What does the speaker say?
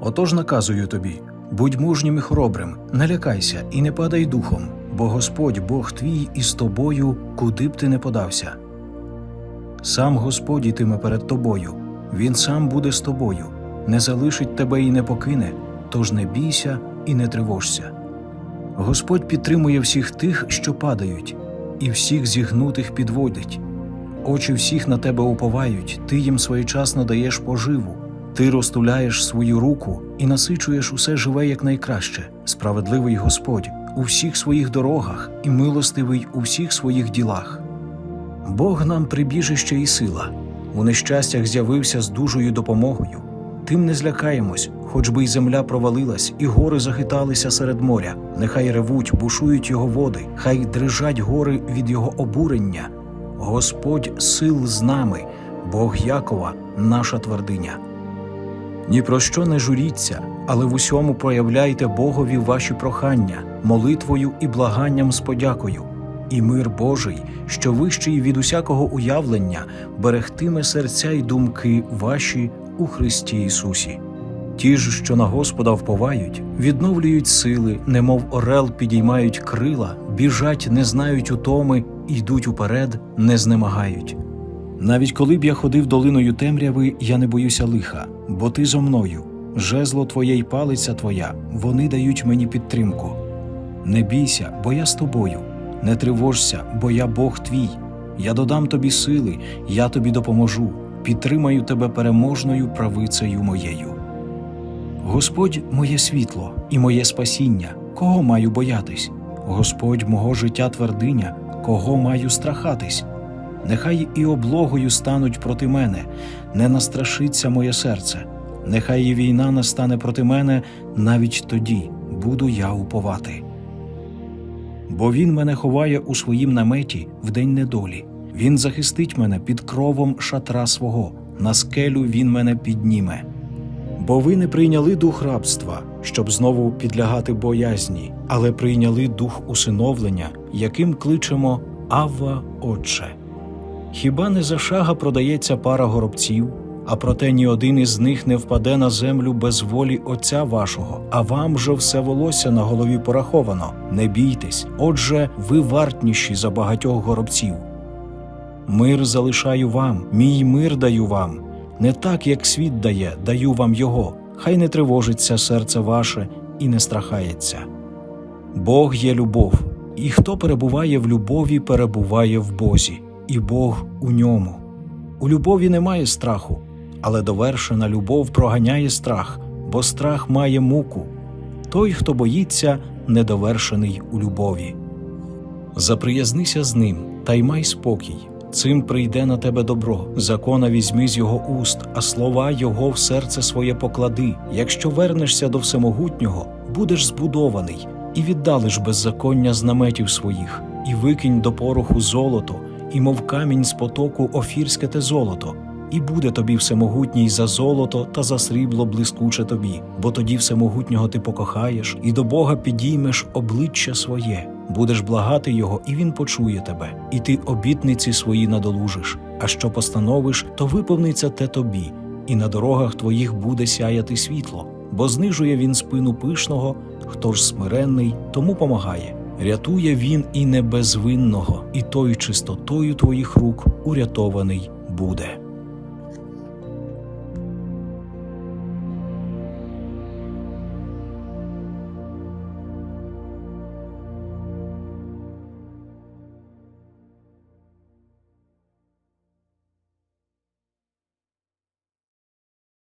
Отож наказую тобі: будь мужнім і хоробрим, не лякайся і не падай духом, бо Господь Бог твій із тобою, куди б ти не подався. Сам Господь ітиме перед тобою, Він сам буде з тобою, не залишить тебе і не покине, тож не бійся і не тривожся. Господь підтримує всіх тих, що падають, і всіх зігнутих підводить. Очі всіх на тебе уповають, ти їм своєчасно даєш поживу. Ти розтуляєш свою руку і насичуєш усе живе якнайкраще, справедливий Господь у всіх своїх дорогах і милостивий у всіх своїх ділах. Бог нам прибіжище і сила, у нещастях з'явився з дужою допомогою. Тим не злякаємось, хоч би й земля провалилась, і гори захиталися серед моря. Нехай ревуть, бушують його води, хай дрижать гори від його обурення. Господь сил з нами, Бог Якова, наша твердиня. Ні про що не журіться, але в усьому проявляйте Богові ваші прохання, молитвою і благанням з подякою. І мир Божий, що вищий від усякого уявлення, берегтиме серця й думки ваші у Христі Ісусі. Ті ж, що на Господа вповають, відновлюють сили, немов орел підіймають крила, біжать, не знають утоми, йдуть уперед, не знемагають. Навіть коли б я ходив долиною темряви, я не боюся лиха, бо ти зо мною, жезло твоє й палиця твоя, вони дають мені підтримку. Не бійся, бо я з тобою, не тривожся, бо я Бог твій. Я додам тобі сили, я тобі допоможу, підтримаю тебе переможною правицею моєю. Господь моє світло і моє спасіння, кого маю боятись? Господь мого життя твердиня, кого маю страхатись? Нехай і облогою стануть проти мене, не настрашиться моє серце, нехай і війна настане проти мене, навіть тоді буду я уповати. Бо він мене ховає у своїм наметі в день недолі. Він захистить мене під кровом шатра свого, на скелю він мене підніме. Бо ви не прийняли дух рабства, щоб знову підлягати боязні, але прийняли дух усиновлення, яким кличемо Авва Отче. Хіба не за шага продається пара горобців, а проте ні один із них не впаде на землю без волі Отця вашого, а вам же все волосся на голові пораховано. Не бійтесь, отже, ви вартніші за багатьох горобців. Мир залишаю вам, мій мир даю вам, не так, як світ дає, даю вам його. Хай не тривожиться серце ваше і не страхається. Бог є любов, і хто перебуває в любові, перебуває в Бозі, і Бог у ньому. У любові немає страху, але довершена любов проганяє страх, бо страх має муку. Той, хто боїться, недовершений у любові. Заприязнися з ним та й май спокій. Цим прийде на тебе добро. Закона візьми з його уст, а слова його в серце своє поклади. Якщо вернешся до всемогутнього, будеш збудований, і віддалиш беззаконня з наметів своїх, і викинь до пороху золото, і мов камінь з потоку офірське те золото. І буде тобі всемогутній за золото та за срібло блискуче тобі, бо тоді всемогутнього ти покохаєш, і до Бога підіймеш обличчя своє, будеш благати Його, і Він почує тебе, і ти обітниці свої надолужиш. А що постановиш, то виповниться те тобі, і на дорогах твоїх буде сяяти світло, бо знижує він спину пишного, хто ж смиренний, тому помагає. Рятує він і не безвинного, і той чистотою твоїх рук урятований буде.